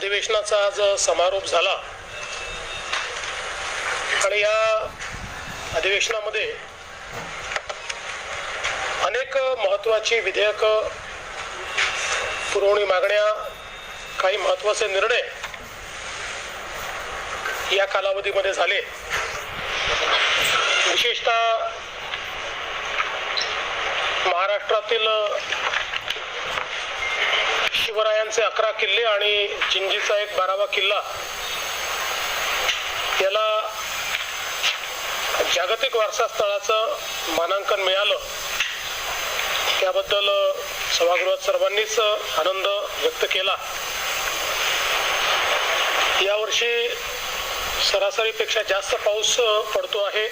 अधिवेशनाचा आज समारोप झाला. आणि या अधिवेशनामध्ये अनेक महत्वाची विधेयक पुरवणी मागण्या काही महत्त्वाचे निर्णय या कालावधीमध्ये झाले. विशेषतः महाराष्ट्रातील शिवरायांचे अकरा किल्ले आणि चिंजीचा एक बारावा किल्ला याला जागतिक वारसा स्थळाचं मानांकन मिळालं. त्याबद्दल सभागृहात सर्वांनीच आनंद व्यक्त केला. यावर्षी सरासरीपेक्षा जास्त पाऊस पडतो आहे.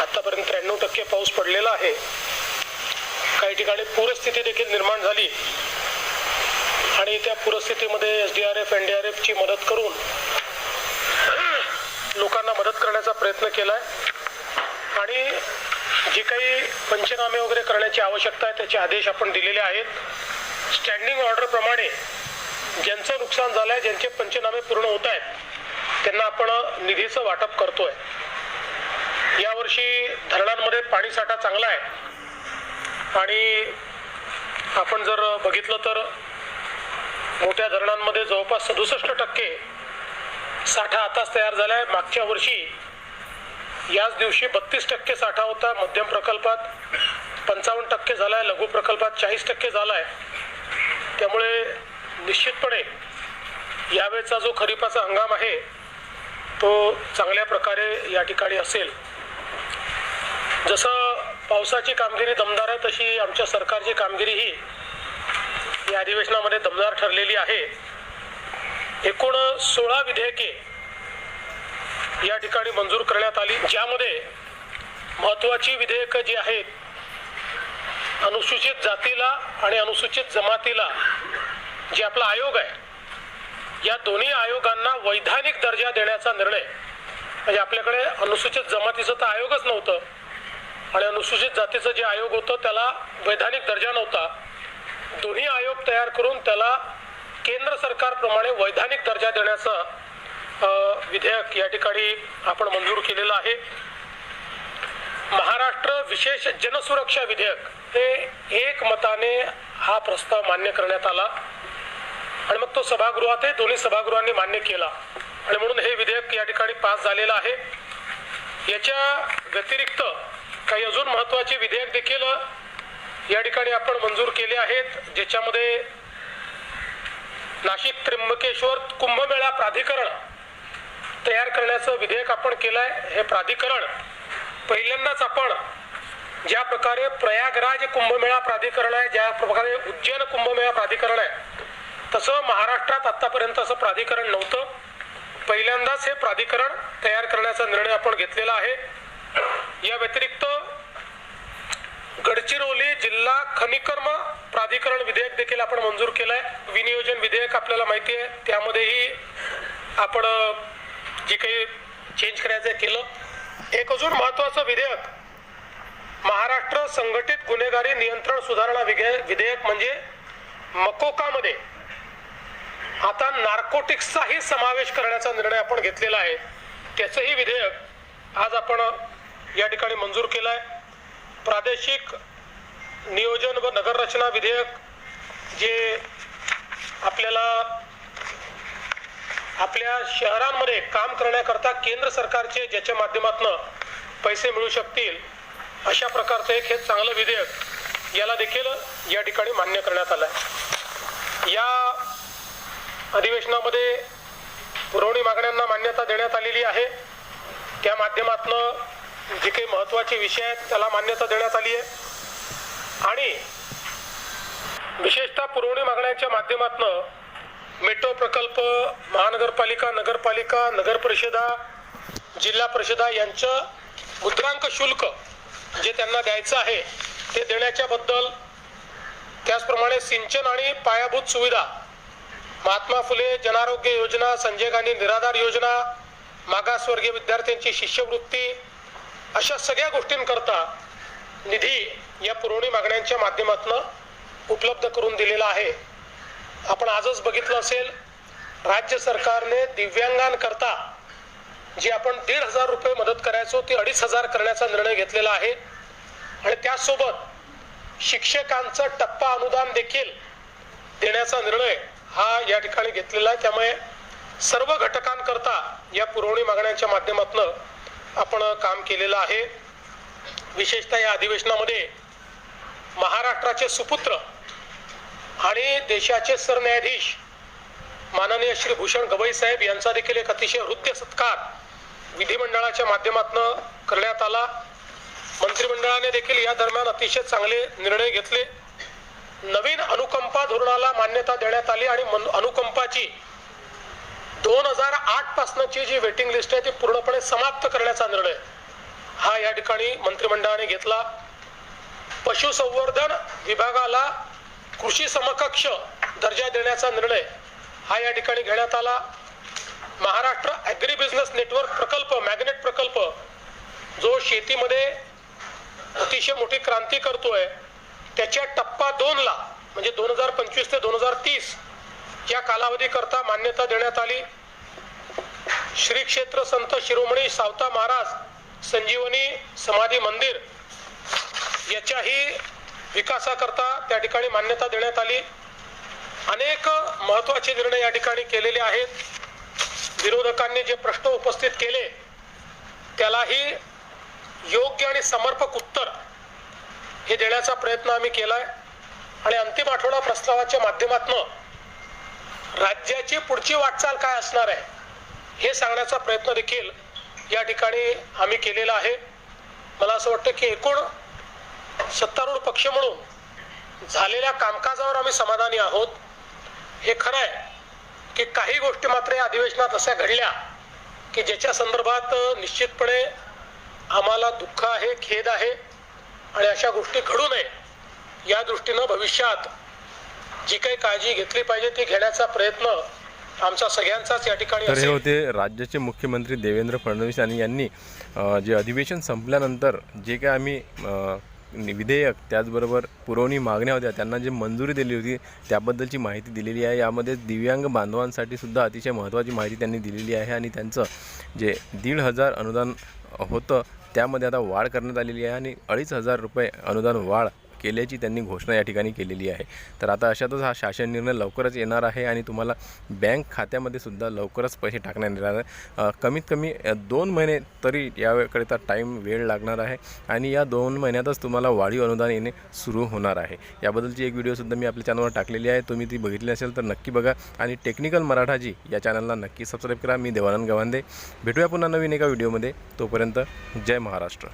आतापर्यंत त्र्याण्णव टक्के पाऊस पडलेला आहे. काही ठिकाणी पूरस्थिती देखील निर्माण झाली. आणि त्या पुरस्थितीमध्ये S D R F N D R एफची मदत करून लोकांना मदत करण्याचा प्रयत्न केलाय. आणि जी काही पंचनामे वगैरे करण्याची आवश्यकता आहे त्याचे आदेश आपण दिलेले आहेत. स्टँडिंग ऑर्डर प्रमाणे ज्यांचं नुकसान झालं आहे ज्यांचे पंचनामे पूर्ण होत आहेत त्यांना आपण निधीचं वाटप करतोय. यावर्षी धरणांमध्ये पाणीसाठा चांगला आहे. आणि आपण जर बघितलं तर मोठ्या धरणांमध्ये जवळपास सदुसष्ट टक्के साठा आताच तयार झाला आहे मागच्या वर्षी याच दिवशी बत्तीस टक्के साठा होता मध्यम प्रकल्पात. पंचावन्न टक्के झाला आहे लघु प्रकल्पात चाळीस टक्के झाला आहे त्यामुळे निश्चितपणे यावेळचा जो खरीपाचा हंगाम आहे तो चांगल्या प्रकारे या ठिकाणी असेल. जसं पावसाची कामगिरी दमदार आहे तशी आमच्या सरकारची कामगिरी ही या अधिवेशनामध्ये दमदार ठरलेली आहे. एकूण सोळा विधेयके या ठिकाणी मंजूर करण्यात आली ज्यामध्ये महत्वाची विधेयकं जी आहेत अनुसूचित जातीला आणि अनुसूचित जमातीला जे आपला आयोग आहे या दोन्ही आयोगांना वैधानिक दर्जा देण्याचा निर्णय. म्हणजे आपल्याकडे अनुसूचित जमातीचं तर आयोगच नव्हतं आणि अनुसूचित जातीचं जे आयोग होतं त्याला वैधानिक दर्जा नव्हता. दोन्ही आयोग तयार करून त्याला केंद्र सरकारप्रमाणे वैधानिक दर्जा देण्याचं विधेयक या ठिकाणी आपण मंजूर केलेलं आहे. महाराष्ट्र विशेष जनसुरक्षा विधेयक हे एक मताने हा प्रस्ताव मान्य करण्यात आला. आणि मग तो सभागृहातही दोन्ही सभागृहांनी मान्य केला. आणि म्हणून हे विधेयक या ठिकाणी पास झालेलं आहे. याच्या व्यतिरिक्त काही अजून महत्त्वाचे विधेयक देखील या ठिकाणी आपण मंजूर केले आहेत ज्याच्यामध्ये नाशिक त्र्यंबकेश्वर कुंभमेळा प्राधिकरण तयार करण्याचं विधेयक आपण केलं आहे हे प्राधिकरण पहिल्यांदाच आपण ज्या प्रकारे प्रयागराज कुंभमेळा प्राधिकरण आहे ज्या प्रकारे उज्जैन कुंभमेळा प्राधिकरण आहे तसं महाराष्ट्रात आतापर्यंत असं प्राधिकरण नव्हतं. पहिल्यांदाच हे प्राधिकरण तयार करण्याचा निर्णय आपण घेतलेला आहे. या व्यतिरिक्त गडचिरोली जिल्हा खनिकर्म प्राधिकरण विधेयक देखील आपण मंजूर केलंय. विनियोजन विधेयक आपल्याला माहिती आहे. त्यामध्येही आपण जे काही चेंज करायचं आहे केलं. एक अजून महत्वाचं विधेयक. महाराष्ट्र संघटित गुन्हेगारी नियंत्रण सुधारणा विधेयक विधेयक म्हणजे मकोकामध्ये. आता नार्कोटिक्सचाही समावेश करण्याचा निर्णय आपण घेतलेला आहे. त्याचंही विधेयक आज आपण या ठिकाणी मंजूर केलं आहे प्रादेशिक नियोजन व नगररचना विधेयक जे आपल्याला आपल्या शहरांमध्ये काम करण्याकरता केंद्र सरकारचे ज्याच्या माध्यमातून पैसे मिळू शकतील अशा प्रकारचं एक हे चांगलं विधेयक याला देखील या ठिकाणी मान्य करण्यात आलं आहे या अधिवेशनामध्ये पुरवणी मागण्यांना मान्यता देण्यात आलेली आहे. त्या माध्यमातून जे काही महत्त्वाचे विषय आहेत त्याला मान्यता देण्यात आली आहे. आणि विशेषतः पुरवणी मागण्यांच्या माध्यमातून मेट्रो प्रकल्प महानगरपालिका नगरपालिका नगर परिषदा जिल्हा परिषदा यांचं मुद्रांक शुल्क जे त्यांना द्यायचं आहे ते देण्याच्या बद्दल त्याचप्रमाणे सिंचन आणि पायाभूत सुविधा महात्मा फुले जनारोग्य योजना संजय गांधी निराधार योजना मागासवर्गीय विद्यार्थ्यांची शिष्यवृत्ती अशा सगळ्या गोष्टींकरता निधी या पुरवणी मागण्यांच्या माध्यमातून उपलब्ध करून दिलेला आहे. आपण आजच बघितलं असेल राज्य सरकारने दिव्यांगांकरता जी आपण दीड हजार रुपये मदत करायचो ती अडीच हजार करण्याचा निर्णय घेतलेला आहे. आणि त्यासोबत शिक्षकांचं टप्पा अनुदान देखील देण्याचा निर्णय हा या ठिकाणी घेतलेला आहे. त्यामुळे सर्व घटकांकरता या पुरवणी मागण्यांच्या माध्यमातून आपण काम केलेलं आहे. विशेषतः या अधिवेशनामध्ये महाराष्ट्राचे सुपुत्र आणि देशाचे सरन्यायाधीश माननीय श्री भूषण गवई साहेब यांचा देखील एक अतिशय हृदय सत्कार विधिमंडळाच्या माध्यमातून करण्यात आला. मंत्रिमंडळाने देखील या दरम्यान अतिशय चांगले निर्णय घेतले. नवीन अनुकंपा धोरणाला मान्यता देण्यात आली आणि मन- अनुकंपाची दोन हजार आठ पासनची जी वेटिंग लिस्ट आहे ती पूर्णपणे समाप्त करण्याचा निर्णय. हा या ठिकाणी मंत्रिमंडळाने घेतला. पशुसंवर्धन विभागाला कृषी समकक्ष दर्जा देण्याचा निर्णय हा या ठिकाणी घेण्यात आला. महाराष्ट्र ॲग्री बिझनेस नेटवर्क प्रकल्प मॅग्नेट प्रकल्प जो शेतीमध्ये अतिशय मोठी क्रांती करतोय त्याच्या टप्पा दोनला म्हणजे दोन हजार पंचवीस ते दोन हजार तीस या कालावधीकरता मान्यता देण्यात आली. श्री क्षेत्र संत शिरोमणी सावता महाराज संजीवनी समाधी मंदिर याच्याही विकासाकरता त्या ठिकाणी मान्यता देण्यात आली. अनेक महत्त्वाचे निर्णय या ठिकाणी केलेले आहेत. विरोधकांनी जे प्रश्न उपस्थित केले त्यालाही योग्य आणि समर्पक उत्तर हे देण्याचा प्रयत्न आम्ही केलाय. आणि अंतिम आठवडा प्रस्तावाच्या माध्यमातून राज्याची पुढची वाटचाल काय असणार आहे हे सांगण्याचा प्रयत्न देखील या ठिकाणी आम्ही केलेला आहे. मला असं वाटतं की एकूण सत्तारूढ पक्ष म्हणून झालेल्या कामकाजावर आम्ही समाधानी आहोत. हे खरं आहे की काही गोष्टी मात्र या अधिवेशनात अशा घडल्या की ज्याच्या संदर्भात निश्चितपणे आम्हाला दुःख आहे खेद आहे आणि अशा गोष्टी घडू नये या दृष्टीनं भविष्यात जी काही काळजी घेतली पाहिजे ती घेण्याचा प्रयत्न आमचा सगळ्यांचाच या ठिकाणी तर हे होते राज्याचे मुख्यमंत्री देवेंद्र फडणवीस आणि यांनी जे अधिवेशन संपल्यानंतर जे काय आम्ही विधेयक त्याचबरोबर पुरवणी मागण्या होत्या त्यांना जे मंजुरी दिली होती त्याबद्दलची माहिती दिलेली आहे. यामध्ये दिव्यांग बांधवांसाठी सुद्धा अतिशय महत्त्वाची माहिती त्यांनी दिलेली आहे आणि त्यांचं जे दीड हजार अनुदान होतं त्यामध्ये आता वाढ करण्यात आलेली आहे आणि अडीच हजार रुपये अनुदान वाढ केल्याची त्यांनी घोषणा या ठिकाणी केलेली आहे. तर आता अशातच हा शासन निर्णय लवकरच येणार आहे आणि तुम्हाला बँक खात्यामध्ये सुद्धा लवकरच पैसे टाकण्यात येणार आहे. कमीत कमी दोन महिने तरी याकरिता टाईम वेळ लागणार आहे आणि या दोन महिन्यातच तुम्हाला वाढीव अनुदान येणे सुरू होणार आहे. याबद्दलची एक व्हिडिओसुद्धा मी आपल्या चॅनलवर टाकलेली आहे. तुम्ही ती बघितली असेल तर नक्की बघा आणि टेक्निकल मराठाजी या चॅनलला नक्की सबस्क्राईब करा. मी देवानंद गवांदे. भेटूया पुन्हा नवीन एका व्हिडिओमध्ये तोपर्यंत जय महाराष्ट्र.